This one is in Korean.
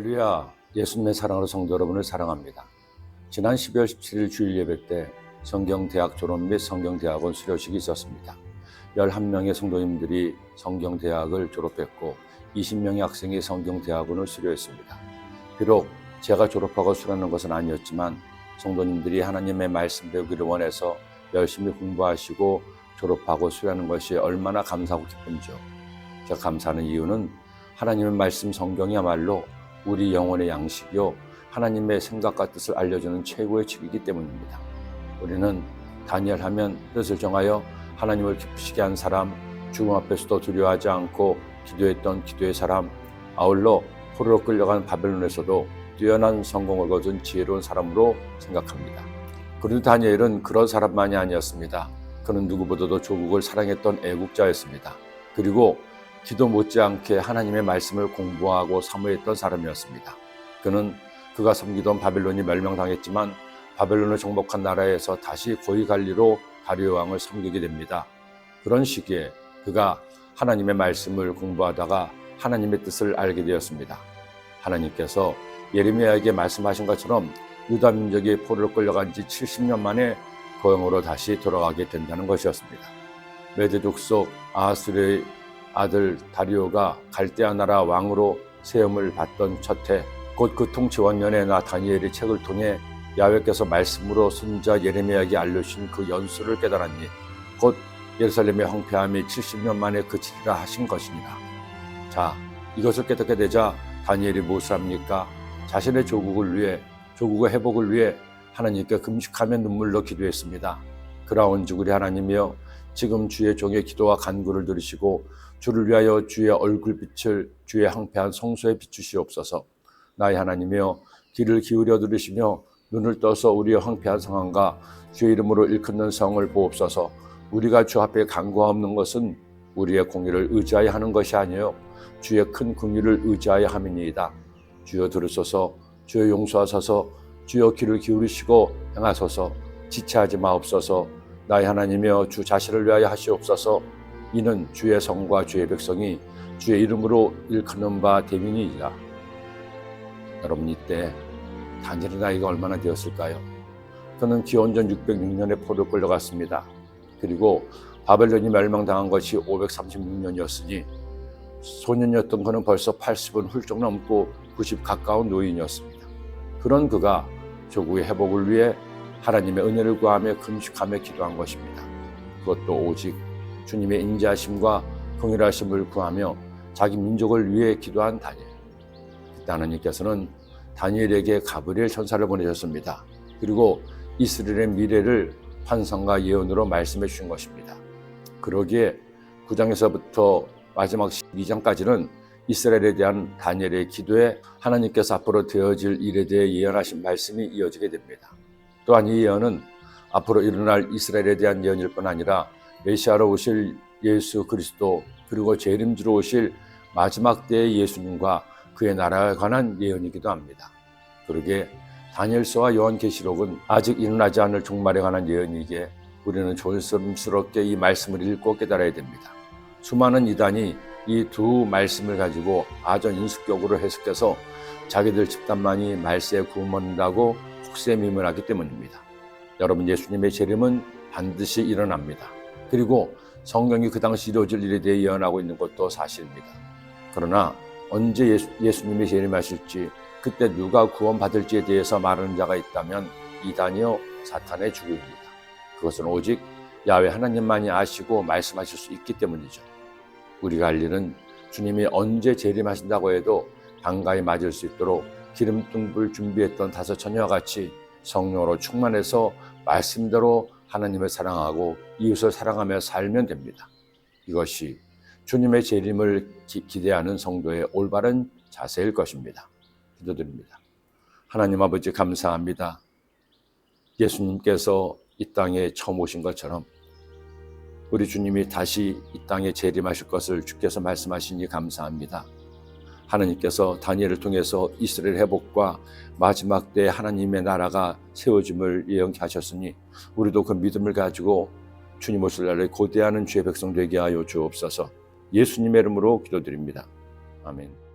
할렐루야 예수님의 사랑으로 성도 여러분을 사랑합니다. 지난 12월 17일 주일 예배 때 성경대학 졸업 및 성경대학원 수료식이 있었습니다. 11명의 성도님들이 성경대학을 졸업했고 20명의 학생이 성경대학원을 수료했습니다. 비록 제가 졸업하고 수료하는 것은 아니었지만 성도님들이 하나님의 말씀 배우기를 원해서 열심히 공부하시고 졸업하고 수료하는 것이 얼마나 감사하고 기쁜지요. 제가 감사하는 이유는 하나님의 말씀 성경이야말로 우리 영혼의 양식이요 하나님의 생각과 뜻을 알려주는 최고의 책이기 때문입니다. 우리는 다니엘 하면 뜻을 정하여 하나님을 기쁘시게 한 사람, 죽음 앞에서도 두려워하지 않고 기도했던 기도의 사람, 아울러 포로로 끌려간 바벨론에서도 뛰어난 성공을 거둔 지혜로운 사람으로 생각합니다. 그런데 다니엘은 그런 사람만이 아니었습니다. 그는 누구보다도 조국을 사랑했던 애국자였습니다. 그리고 기도 못지않게 하나님의 말씀을 공부하고 사모했던 사람이었습니다. 그는 그가 섬기던 바벨론이 멸망당했지만 바벨론을 정복한 나라에서 다시 고위 관리로 다리오 왕을 섬기게 됩니다. 그런 시기에 그가 하나님의 말씀을 공부하다가 하나님의 뜻을 알게 되었습니다. 하나님께서 예레미야에게 말씀하신 것처럼 유다 민족이 포로로 끌려간 지 70년 만에 고향으로 다시 돌아가게 된다는 것이었습니다. 메대족 속 아하스의 아들 다리오가 갈대아 나라 왕으로 세움을 받던 첫해 곧 그 통치 원년에 나 다니엘의 책을 통해 야훼께서 말씀으로 선자 예레미야에게 알려주신 그 연수를 깨달았니 곧 예루살렘의 황폐함이 70년 만에 그치리라 하신 것이니라. 자, 이것을 깨닫게 되자 다니엘이 무엇을 합니까? 자신의 조국을 위해 조국의 회복을 위해 하나님께 금식하며 눈물로 기도했습니다. 그라온즉 우리 하나님이여 지금 주의 종의 기도와 간구를 들으시고 주를 위하여 주의 얼굴빛을 주의 항폐한 성소에 비추시옵소서. 나의 하나님이여 귀를 기울여 들으시며 눈을 떠서 우리의 황폐한 상황과 주의 이름으로 일컫는 성을 보옵소서. 우리가 주 앞에 간구하옵는 것은 우리의 공의를 의지하여 하는 것이 아니요 주의 큰 긍휼을 의지하여 함이니이다. 주여 들으소서. 주여 용서하소서. 주여 귀를 기울이시고 행하소서. 지체하지 마옵소서. 나의 하나님이여 주 자신을 위하여 하시옵소서. 이는 주의 성과 주의 백성이 주의 이름으로 일컫는 바 대민이니라. 여러분 이때 다니엘의 나이가 얼마나 되었을까요? 그는 기원전 606년에 포로 끌려갔습니다. 그리고 바벨론이 멸망당한 것이 536년이었으니 소년이었던 그는 벌써 80은 훌쩍 넘고 90 가까운 노인이었습니다. 그런 그가 조국의 회복을 위해 하나님의 은혜를 구하며 금식하며 기도한 것입니다. 그것도 오직 주님의 인자하심과 긍휼하심을 구하며 자기 민족을 위해 기도한 다니엘. 그때 하나님께서는 다니엘에게 가브리엘 천사를 보내셨습니다. 그리고 이스라엘의 미래를 환상과 예언으로 말씀해 주신 것입니다. 그러기에 9장에서부터 마지막 12장까지는 이스라엘에 대한 다니엘의 기도에 하나님께서 앞으로 되어질 일에 대해 예언하신 말씀이 이어지게 됩니다. 또한 이 예언은 앞으로 일어날 이스라엘에 대한 예언일 뿐 아니라 메시아로 오실 예수 그리스도 그리고 재림주로 오실 마지막 때의 예수님과 그의 나라에 관한 예언이기도 합니다. 그러게 다니엘서와 요한계시록은 아직 일어나지 않을 종말에 관한 예언이기에 우리는 조심스럽게 이 말씀을 읽고 깨달아야 됩니다. 수많은 이단이 이 두 말씀을 가지고 아전 인수격으로 해석해서 자기들 집단만이 말세에 구원받는다고 혹세미을 하기 때문입니다. 여러분 예수님의 재림은 반드시 일어납니다. 그리고 성경이 그 당시 이루어질 일에 대해 예언하고 있는 것도 사실입니다. 그러나 언제 예수, 예수님이 재림하실지 그때 누가 구원받을지에 대해서 말하는 자가 있다면 이단이요 사탄의 주교입니다. 그것은 오직 야외 하나님만이 아시고 말씀하실 수 있기 때문이죠. 우리가 할 일은 주님이 언제 재림하신다고 해도 반가이 맞을 수 있도록 기름등불 준비했던 다섯 처녀와 같이 성령으로 충만해서 말씀대로 하나님을 사랑하고 이웃을 사랑하며 살면 됩니다. 이것이 주님의 재림을 기, 기대하는 성도의 올바른 자세일 것입니다. 기도드립니다. 하나님 아버지 감사합니다. 예수님께서 이 땅에 처음 오신 것처럼 우리 주님이 다시 이 땅에 재림하실 것을 주께서 말씀하시니 감사합니다. 하나님께서 다니엘을 통해서 이스라엘 회복과 마지막 때 하나님의 나라가 세워짐을 예언케 하셨으니 우리도 그 믿음을 가지고 주님 오실 날을 고대하는 주의 백성 되게 하여 주옵소서. 예수님의 이름으로 기도드립니다. 아멘.